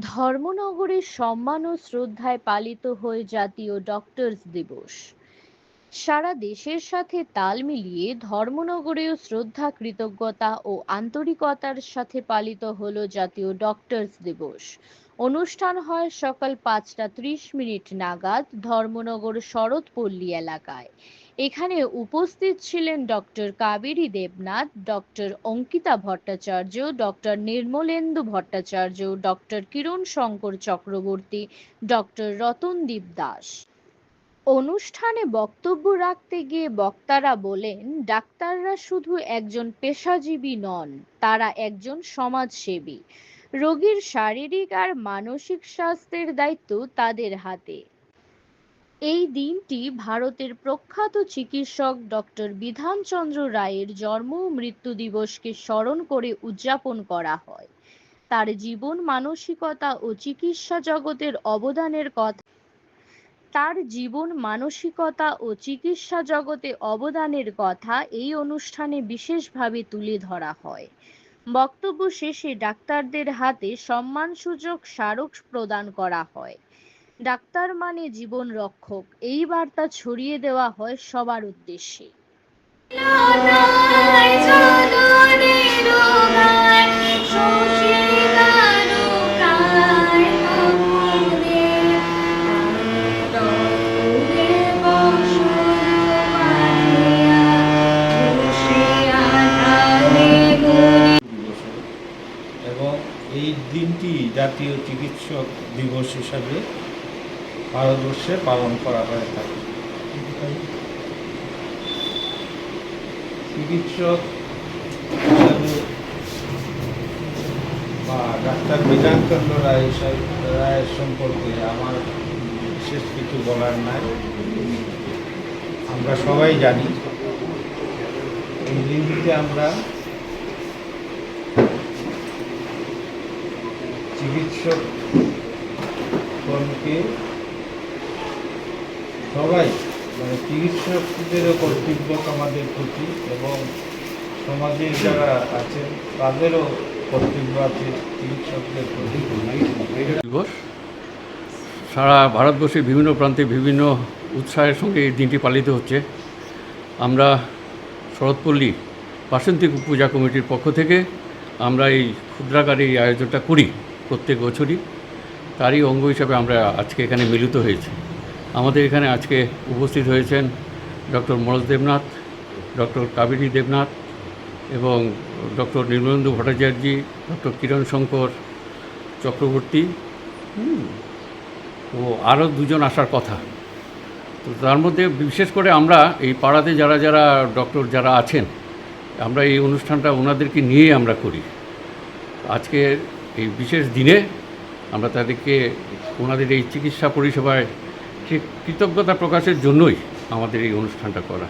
ধর্মনগরে সম্মান ও শ্রদ্ধায় পালিত হয় জাতীয় ডক্টরস দিবস। সারা দেশের সাথে তাল মিলিয়ে ধর্মনগরেও শ্রদ্ধা, কৃতজ্ঞতা ও আন্তরিকতার সাথে পালিত হলো জাতীয় ডক্টরস দিবস। অনুষ্ঠান হয় সকাল পাঁচটা ত্রিশ মিনিট নাগাদ ধর্মনগর শরৎপল্লী এলাকায়। এখানে উপস্থিত ছিলেন doctor Kaberi Debnath, doctor Ankita Bhattacharya, doctor Nirmalendu Bhattacharya, doctor Kiran Shankar Chakraborty, doctor Ratandeep Das. অনুষ্ঠানে বক্তব্য রাখতে গিয়ে বক্তারা বলেন, ডাক্তাররা শুধু একজন পেশাজীবী নন, তারা একজন সমাজসেবী। রোগীর শারীরিক আর মানসিক স্বাস্থ্যের দায়িত্ব তাদের হাতে। এই দিনটি ভারতের প্রখ্যাত চিকিৎসক ডক্টর বিধানচন্দ্র রায়ের জন্ম মৃত্যু দিবসকে স্মরণ করে উদযাপন করা হয়। তার জীবন, মানসিকতা ও চিকিৎসা জগতের অবদানের কথা, তার জীবন, মানসিকতা ও চিকিৎসা জগতে অবদানের কথা এই অনুষ্ঠানে বিশেষভাবে তুলে ধরা হয়। বক্তব্য শেষে ডাক্তারদের হাতে সম্মানসূচক স্মারক প্রদান করা হয়। ডাক্তার মানে জীবন রক্ষক। এই বার্তা ছড়িয়ে দেওয়া হয় সবার উদ্দেশ্যে। এবং এই দিনটি জাতীয় চিকিৎসক দিবস হিসাবে ভারতবর্ষে পালন করা হয়ে থাকে। চিকিৎসক বা ডাক্তার বিধানচন্দ্র রায় রায়ের সম্পর্কে আমার বিশেষ কিছু বলার নাই। আমরা সবাই জানি। এই দিনটিতে আমরা চিকিৎসকগণকে সবাই মানে চিকিৎসকদেরও কর্তব্য আমাদের প্রতি এবং সমাজে যারা আছেন, তাদেরও কর্তব্য আছে চিকিৎসকদের প্রতি। দিবস। সারা ভারতবর্ষের বিভিন্ন প্রান্তে বিভিন্ন উৎসাহের সঙ্গে এই দিনটি পালিত হচ্ছে। আমরা শরৎপল্লী বাসন্তী পূজা কমিটির পক্ষ থেকে আমরা এই ক্ষুদ্রাকারে এই আয়োজনটা করি প্রত্যেক বছরই। তারই অঙ্গ হিসাবে আমরা আজকে এখানে মিলিত হয়েছি। আমাদের এখানে আজকে উপস্থিত হয়েছেন ডক্টর মনোজ দেবনাথ, ডক্টর কাবেরী দেবনাথ এবং ডক্টর নির্মলেন্দু ভট্টাচার্য, ডক্টর কিরণ শঙ্কর চক্রবর্তী। ও আরও দুজন আসার কথা। তো তার মধ্যে বিশেষ করে আমরা এই পাড়াতে যারা যারা ডক্টর যারা আছেন, আমরা এই অনুষ্ঠানটা ওনাদেরকে নিয়ে আমরা করি। আজকে এই বিশেষ দিনে আমরা তাদেরকে ওনাদের এই চিকিৎসা পরিষেবায় কৃতজ্ঞতা প্রকাশের জন্যই আমাদের এই অনুষ্ঠানটা করা।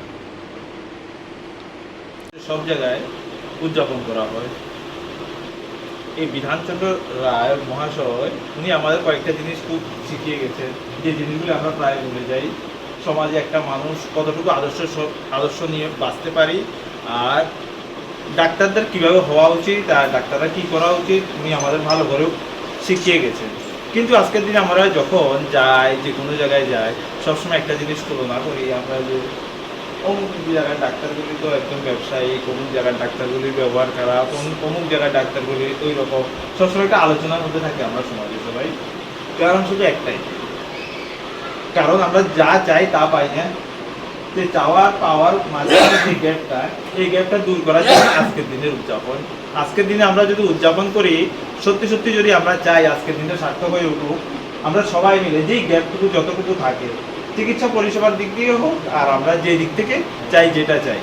সব জায়গায় উদযাপন করা হয়। এই বিধানচন্দ্র রায় মহাশয়, উনি আমাদের কয়েকটা জিনিস খুব শিখিয়ে গেছেন। যে জিনিসগুলো আমরা প্রায় ভুলে যাই। সমাজে একটা মানুষ কতটুকু আদর্শ আদর্শ নিয়ে বাঁচতে পারি, আর ডাক্তারদের কীভাবে হওয়া উচিত, আর ডাক্তাররা কী করা উচিত, উনি আমাদের ভালো করেও শিখিয়ে গেছেন। কিন্তু আজকের দিনে আমরা যখন যাই যে কোনো জায়গায় যাই, সবসময় একটা জিনিস তুলনা করি, আমরা যে অমুক জায়গার ডাক্তারগুলি তো একদম ব্যবসায়ী, অমুক জায়গার ডাক্তারগুলির ব্যবহার করা অমুক জায়গার ডাক্তারগুলি ওই রকম সবসময় একটা আলোচনার মধ্যে থাকে আমরা সমাজে সবাই। কারণ শুধু একটাই। কারণ আমরা যা চাই তা পাই না। যে চাওয়ার পাওয়ার মাঝখানে যে গ্যাপটা এই গ্যাপটা দূর করার জন্য আজকের দিনের উদযাপন। আজকের দিনে আমরা যদি উদযাপন করি, সত্যি সত্যি যদি আমরা চাই আজকের দিনটা সার্থক হয়ে উঠুক, আমরা সবাই মিলে যেই গ্যাপটুকু যতটুকু থাকে, চিকিৎসা পরিষেবার দিক দিয়ে হোক আর আমরা যে দিক থেকে চাই যেটা চাই